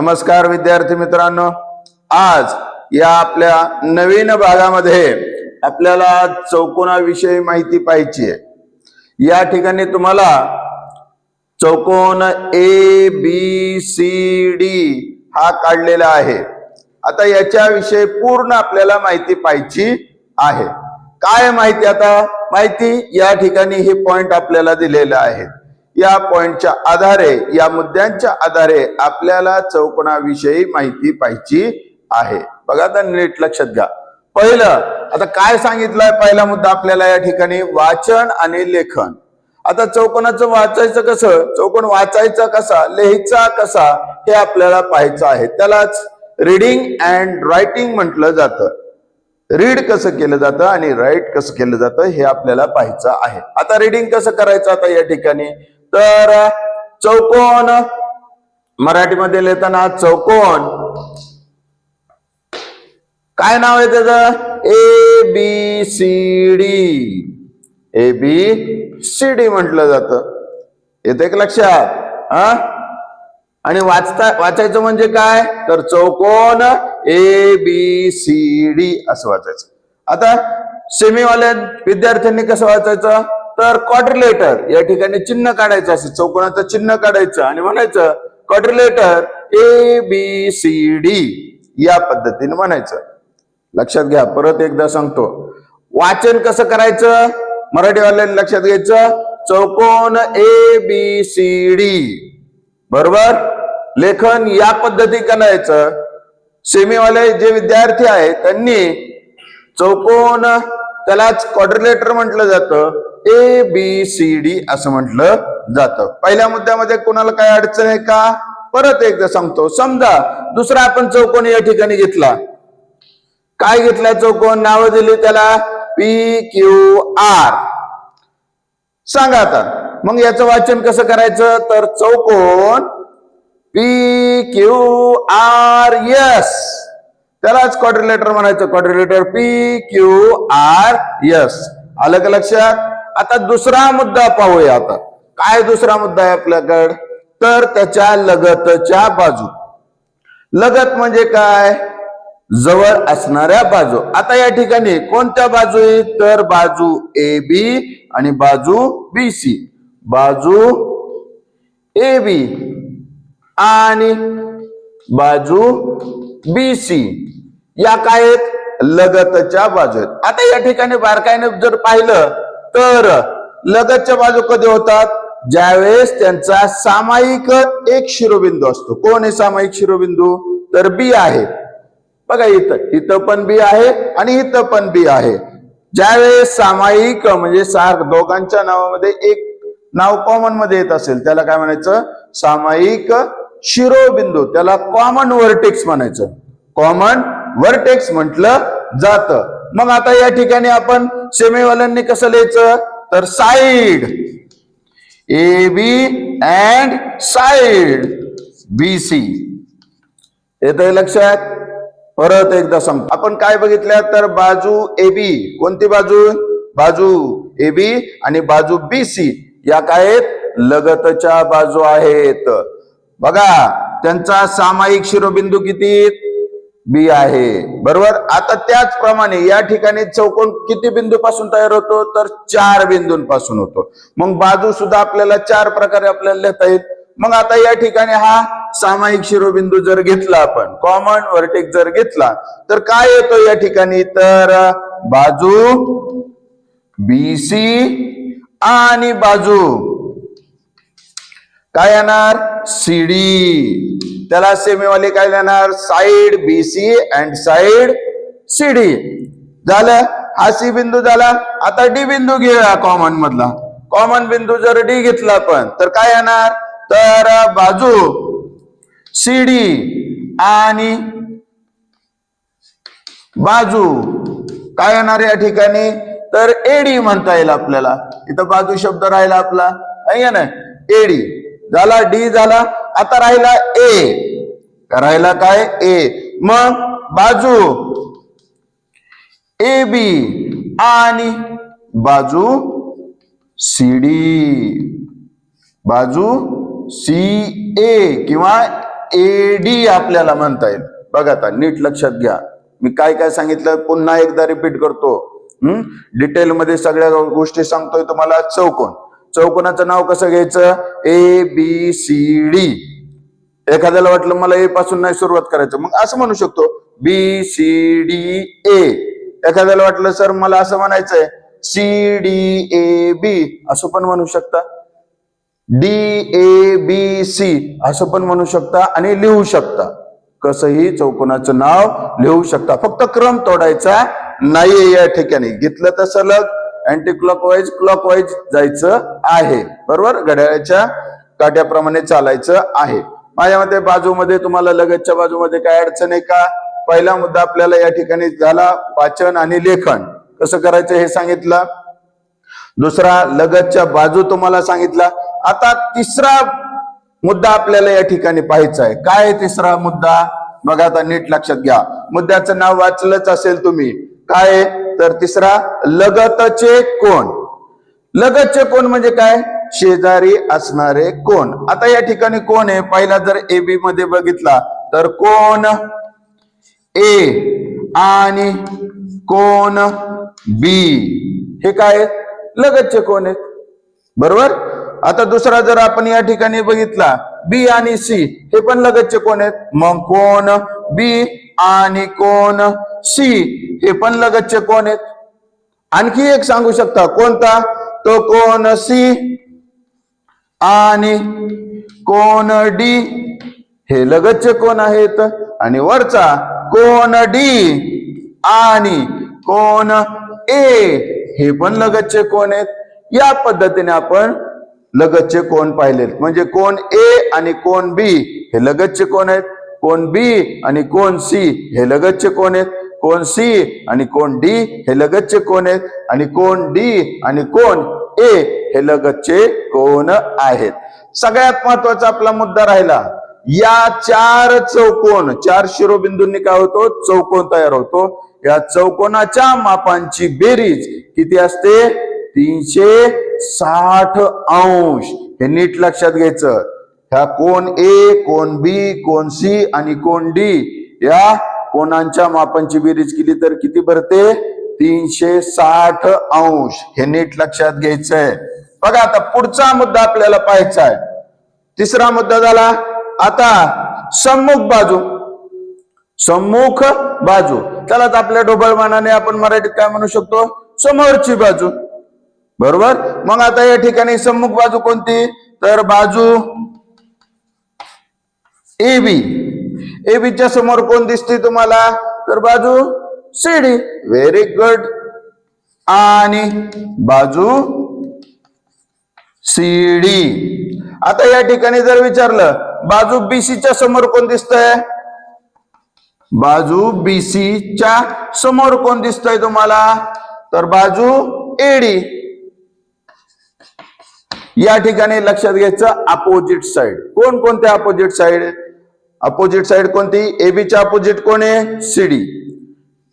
नमस्कार विद्यार्थी मित्रांनो. आज या आपल्या नवीन भागामध्ये आपल्याला चौकोनाविषयी माहिती पाहिजे. या ठिकाणी तुम्हाला चौकोन ए बी सी डी हा काढलेला आहे. आता याच्याविषयी पूर्ण आपल्याला माहिती पाहिजे आहे. काय माहिती आता? माहिती या ठिकाणी हे पॉइंट आपल्याला दिलेले आहेत या पॉइंटच्या आधारे या मुद्द्यांच्या आधारे आपल्याला चौकोनाविषयी माहिती पाहिजे आहे. बघा आता नीट लक्षात घ्या. पहिलं आता काय सांगितलंय पहिला मुद्दा आपल्याला या ठिकाणी? वाचन आणि लेखन. आता चौकोनाचं वाचायचं कसं? चौकोन वाचायचा कसा? लिहायचा कसा? हे आपल्याला पाहायचं आहे. त्यालाच रिडिंग अँड रायटिंग म्हटलं जातं. रीड कसं केलं जातं आणि राईट कसं केलं जातं हे आपल्याला पाहायचं आहे. आता रीडिंग कसं करायचं आता या ठिकाणी? तर चौकोन. मराठीमध्ये लिहिताना चौकोन. काय नाव आहे त्याचं? A B C D A B C D म्हटलं जातं. येते एक लक्षात? हा? आणि वाचता वाचायचं म्हणजे काय? तर चौकोन ए बी सी डी असं वाचायचं. आता सेमीवाल्या विद्यार्थ्यांनी कसं वाचायचं? तर क्वाड्रिलेटर या ठिकाणी चिन्ह काढायचं असं चौकोनाचं चिन्ह काढायचं आणि म्हणायचं quadrilateral A B C D या पद्धतीने म्हणायचं. लक्षात घ्या परत एकदा सांगतो. वाचन कसं करायचं? मराठीवाल्यांनी लक्षात घ्यायचं. चौकोन ए बी सी डी बरोबर? लेखन या पद्धती करायचं. सेमीवाले जे विद्यार्थी आहेत त्यांनी चौकोन त्यालाच क्वाड्रिलेटर म्हटलं जातं. ए बी सी डी असं म्हटलं जातं. पहिल्या मुद्द्यामध्ये कोणाला काय अडचण आहे का? परत एकदा सांगतो. समजा दुसरा आपण चौकोन या ठिकाणी घेतला. काय घेतला चौकोन? नावं दिली त्याला. पी क्यू आर सांगा आता. मग याचं वाचन कसं करायचं? तर चौकोन पी क्यू आर एस त्यालाच क्वाड्रिलेटर म्हणायचं. Quadrilateral P Q R S आलं का लक्षात? आता दुसरा मुद्दा पाहूया आता. काय दुसरा मुद्दा आहे आपल्याकडं? तर त्याच्या लगतच्या बाजू. लगत म्हणजे काय? जवळ असणाऱ्या बाजू. आता या ठिकाणी कोणत्या बाजू आहेत? तर बाजू ए बी आणि बाजू बी सी बाजू ए बी आणि बाजू बी सी या काय आहेत? लगतच्या बाजू आहेत. आता या ठिकाणी बारकाईने जर पाहिलं तर लगतच्या बाजू कधी होतात? ज्यावेळेस त्यांचा सामायिक एक शिरोबिंदू असतो. कोण आहे सामायिक शिरोबिंदू? तर बी आहे. बघा इथं. इथं पण बी आहे आणि इथं पण बी आहे. ज्यावेळेस सामायिक म्हणजे सार दोघांच्या नावामध्ये एक नाव कॉमनमध्ये येत असेल त्याला काय म्हणायचं? सामायिक शिरोबिंदू. त्याला कॉमन वर्टेक्स म्हणायचं. कॉमन वर्टेक्स म्हटलं जात. मग आता या ठिकाणी आपण सेमेवाल्यांनी कसं लिहायचं? तर side A B and side B C. येत लक्षात? परत एकदा सांगतो आपण काय बघितल्या तर बाजू ए बी. कोणती बाजू? बाजू ए बी आणि बाजू बी सी. या काय आहेत? लगतच्या बाजू आहेत. बघा त्यांचा सामायिक शिरोबिंदू किती बी आहे. बरोबर? आता त्याचप्रमाणे या ठिकाणी चौकोन किती बिंदू पासून तयार होतो? तर चार बिंदूंपासून होतो. मग बाजू सुद्धा आपल्याला चार प्रकारे आपल्याला लिहिता येत मग आता या ठिकाणी हा सामायिक शिरोबिंदू जर घेतला आपण कॉमन वर्टेक जर घेतला तर काय येतो या ठिकाणी? तर बाजू बी सी आणि बाजू. काय येणार? सीडी त्याला सेमीवाले काय येणार side B C and side C D झालं? हा सी बिंदू झाला. आता डी बिंदू घेऊया कॉमन मधला. कॉमन बिंदू जर डी घेतला पण तर काय येणार? तर बाजू सीडी आणि बाजू. काय येणार या ठिकाणी? तर एडी म्हणता येईल आपल्याला. इथं बाजू शब्द राहिला आपला. नाही? ना एडी झाला डी झाला आता राहिला ए राहिला काय? ए मग बाजू. ए बी आणि बाजू सीडी बाजू सी ए किंवा एडी आपल्याला म्हणता येईल. बघा आता नीट लक्षात घ्या. मी काय काय सांगितलं पुन्हा एकदा रिपीट करतो. हम्म? डिटेलमध्ये सगळ्या गोष्टी सांगतोय तुम्हाला चौकोन. चौकोनाचं नाव कसं घ्यायचं? ए बी सी डी एखाद्याला वाटलं मला ए पासून नाही सुरुवात करायचं मग असं म्हणू शकतो. बी सी डी ए एखाद्याला वाटलं सर मला असं म्हणायचंय सी डी ए बी असं पण म्हणू शकता. डी ए बी सी असं पण म्हणू शकता आणि लिहू शकता. कसंही चौकोनाचं नाव लिहू शकता. फक्त क्रम तोडायचा नाहीये या ठिकाणी. घेतलं तर सलग अँटी क्लॉकवाईज क्लॉकवाईज जायचं आहे. बरोबर? घड्याळाच्या काट्याप्रमाणे चालायचं आहे. माझ्या मते बाजूमध्ये तुम्हाला लगतच्या बाजूमध्ये काय अडचण आहे का? पहिला मुद्दा आपल्याला या ठिकाणी झाला वाचन आणि लेखन. कसं करायचं हे सांगितलं? दुसरा लगतच्या बाजू तुम्हाला सांगितला. आता तिसरा मुद्दा आपल्याला या ठिकाणी पाहायचा आहे. काय तिसरा मुद्दा? बघा आता नीट लक्षात घ्या. मुद्द्याचं नाव वाचलंच असेल तुम्ही. काय तर तिसरा लगतचे कोण? लगतचे कोण म्हणजे काय? शेजारी असणारे कोण? आता या ठिकाणी कोण आहे? पहिला जर ए बी मध्ये बघितला तर कोण? ए आणि कोण? बी. हे काय लगतचे कोण आहेत? बरोबर? आता दुसरा जर आपण या ठिकाणी बघितला बी आणि सी हे पण लगतचे कोण आहेत? मग कोण? बी आणि कोण? सी. हे पण लगतचे कोण आहेत? आणखी एक सांगू शकता कोणता? तो कोण सी आणि कोण डी? हे लगतचे कोण आहेत? आणि वरचा कोण डी आणि कोण ए? हे पण लगतचे कोण आहेत? या पद्धतीने आपण लगतचे कोण पाहिलेत म्हणजे कोण ए आणि कोण बी हे लगतचे कोण आहेत? कोण बी आणि कोण सी हे लगतचे कोण आहेत? कोण सी आणि कोण डी हे लगतचे कोण आहेत? आणि कोण डी आणि कोण ए हे लगतचे कोण आहेत? सगळ्यात महत्त्वाचा आपला मुद्दा राहिला. या चार चौकोन चार शिरोबिंदूंनी काय होतो? चौकोन तयार होतो. या चौकोनाच्या मापांची बेरीज किती असते? तीनशे साठ अंश. हे नीट लक्षात घ्यायचं. ह्या कोण ए कोण बी कोण सी आणि कोण डी या कोणांच्या मापांची बेरीज केली तर किती भरते? तीनशे साठ अंश. हे नीट लक्षात घ्यायचंय. बघा आता पुढचा मुद्दा आपल्याला पाहायचा आहे. तिसरा मुद्दा झाला आता सम्मुख बाजू. सम्मुख बाजू. त्यालाच आपल्या ढोबळमानाने आपण मराठीत काय म्हणू शकतो? समोरची बाजू. बरोबर? मग आता या ठिकाणी सम्मुख बाजू कोणती? तर बाजू ए बी. ए बीच्या समोर कोण दिसते तुम्हाला? तर बाजू सीडी. व्हेरी गुड आणि बाजू सीडी. आता या ठिकाणी जर विचारलं बाजू बीसीच्या समोर कोण दिसतंय? बाजू बीसीच्या समोर कोण दिसतंय तुम्हाला? तर बाजू एडी. या ठिकाणी लक्षात घ्यायचं अपोजिट साइड कोण कोणत्या अपोजिट साइड अपोजिट साइड कोणती? एबीच्या अपोजिट कोण आहे? सीडी.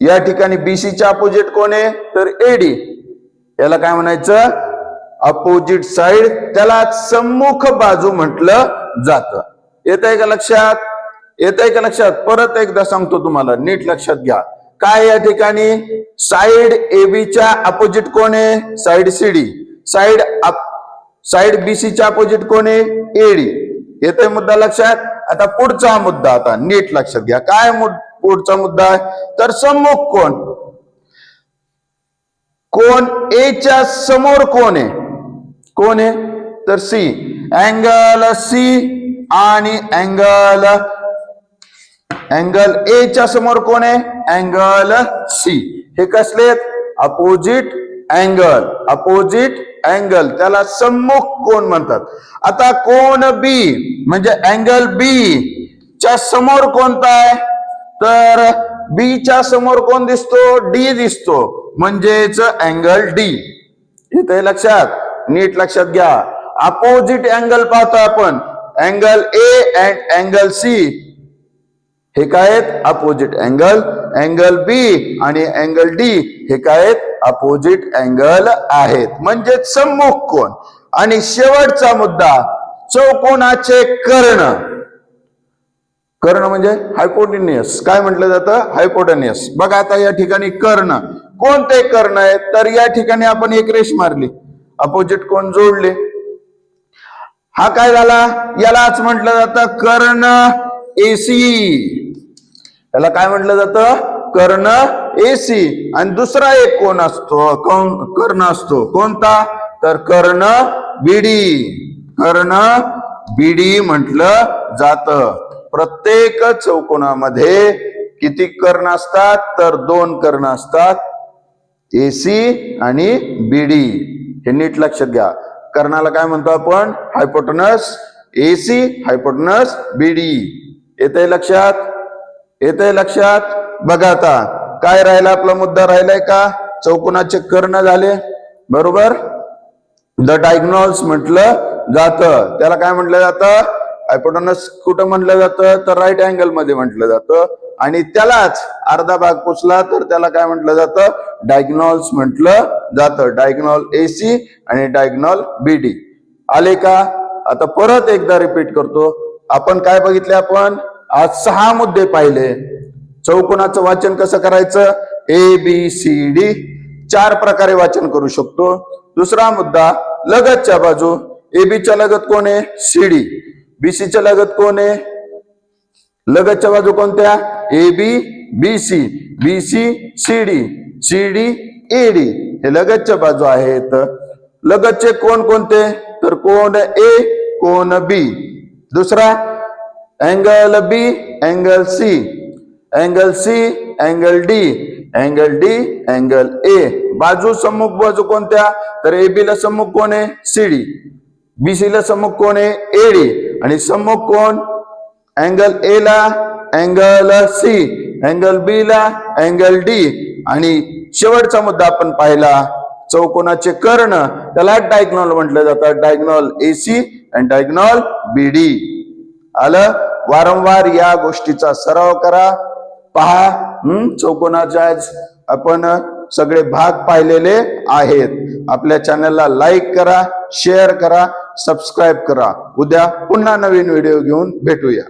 या ठिकाणी बीसीच्या अपोजिट कोण आहे? तर एडी. याला काय म्हणायचं? अपोजिट साइड त्याला सम्मुख बाजू म्हटलं जात. येत आहे का लक्षात? येत आहे का लक्षात? परत एकदा सांगतो तुम्हाला. नीट लक्षात घ्या. काय या ठिकाणी? साइड एबीच्या अपोजिट कोण आहे? Side C D. Side side बीसीच्या opposite कोण आहे? A D. येतोय मुद्दा लक्षात? आता पुढचा मुद्दा आता नीट लक्षात घ्या. काय पुढचा मुद्दा आहे? तर सम्मुख कोण? कोण? एच्या समोर कोण आहे? कोण आहे? तर सी अँगल सी आणि अँगल अँगल ए च्या समोर कोण आहे? अँगल सी हे कसले अपोजिट अँगल अपोजिट अँगल त्याला सम्मुख कोण म्हणतात? आता कोण बी म्हणजे अँगल बी च्या समोर कोणता आहे? तर बी च्या समोर कोण दिसतो? डी दिसतो. म्हणजेच अँगल डी इथे लक्षात नीट लक्षात घ्या. अपोजिट अँगल पाहतो आपण. Angle A and angle C हे काय आहेत? अपोजिट अँगल अँगल बी आणि अँगल डी हे काय आहेत? अपोजिट अँगल आहेत. म्हणजे सम्मुख कोण? आणि शेवटचा मुद्दा चौकोनाचे कर्ण. कर्ण म्हणजे हायपोटेनियस काय म्हटलं जातं? हायपोटेनियस बघा आता या ठिकाणी कर्ण. कोणते कर्ण आहेत? तर या ठिकाणी आपण एक रेष मारली. अपोजिट कोण जोडले? हा काय झाला? यालाच म्हटलं जातं कर्ण एसी याला काय म्हटलं जातं? कर्ण एसी आणि दुसरा एक कोण असतो? कर्ण असतो? कोणता? तर कर्ण बिडी कर्ण बिडी म्हटलं जात. प्रत्येक चौकोनामध्ये किती कर्ण असतात? तर दोन कर्ण असतात. एसी आणि बीडी हे नीट लक्षात घ्या. कर्णाला काय म्हणतो आपण? हायपोटनस एसी हायपोटनस बीडी येते लक्षात? येते लक्षात? बघा आता. काय राहिला? आपला मुद्दा राहिलाय का? चौकोनाचे कर्ण झाले. बरोबर? द डायग्नॉल्स म्हटलं जातं. त्याला काय म्हटलं जातं? हायपोटनस कुठं म्हटलं जातं? तर राईट अँगलमध्ये म्हटलं जातं. आणि त्यालाच अर्धा भाग पुसला तर त्याला काय म्हटलं जातं? डायग्नॉल्स म्हटलं जातं. डायग्नॉल एसी आणि डायग्नॉल बीडी आले का? आता परत एकदा रिपीट करतो. आपण काय बघितले आपण? आज सहा मुद्दे पाहिले. चौकोनाचं वाचन कसं करायचं? ए बी सी डी चार प्रकारे वाचन करू शकतो. दुसरा मुद्दा लगतच्या बाजू. ए बीच्या लगत कोण आहे? सी डी बी सीच्या लगत कोण आहे? लगतच्या बाजू कोणत्या? A B B C B C C D C D A D हे लगतच्या बाजू आहेत. लगतचे कोण कोणते? तर कोण ए कोण बी दुसरा angle B angle C angle C angle D angle D angle A बाजू सम्मुख बाजू कोणत्या? तर ए बी ला सम्मुख कोण आहे? सी डी बीसी ला सम्मुख कोण आहे? ए डी आणि सम्मुख कोण? अँगल ए ला अँगल सी अँगल बी ला अँगल डी आणि शेवटचा मुद्दा आपण पाहिला. चौकोनाचे कर्ण. त्याला डायग्नॉल म्हटलं जातं. Diagonal A C and diagonal B D आलं? वारंवार या गोष्टीचा सराव करा. पहा हम्म चौकोनाच्या आपण सगळे भाग पाहिलेले आहेत. आपल्या चॅनलला लाईक करा शेअर करा सबस्क्राईब करा. उद्या पुन्हा नवीन व्हिडिओ घेऊन भेटूया.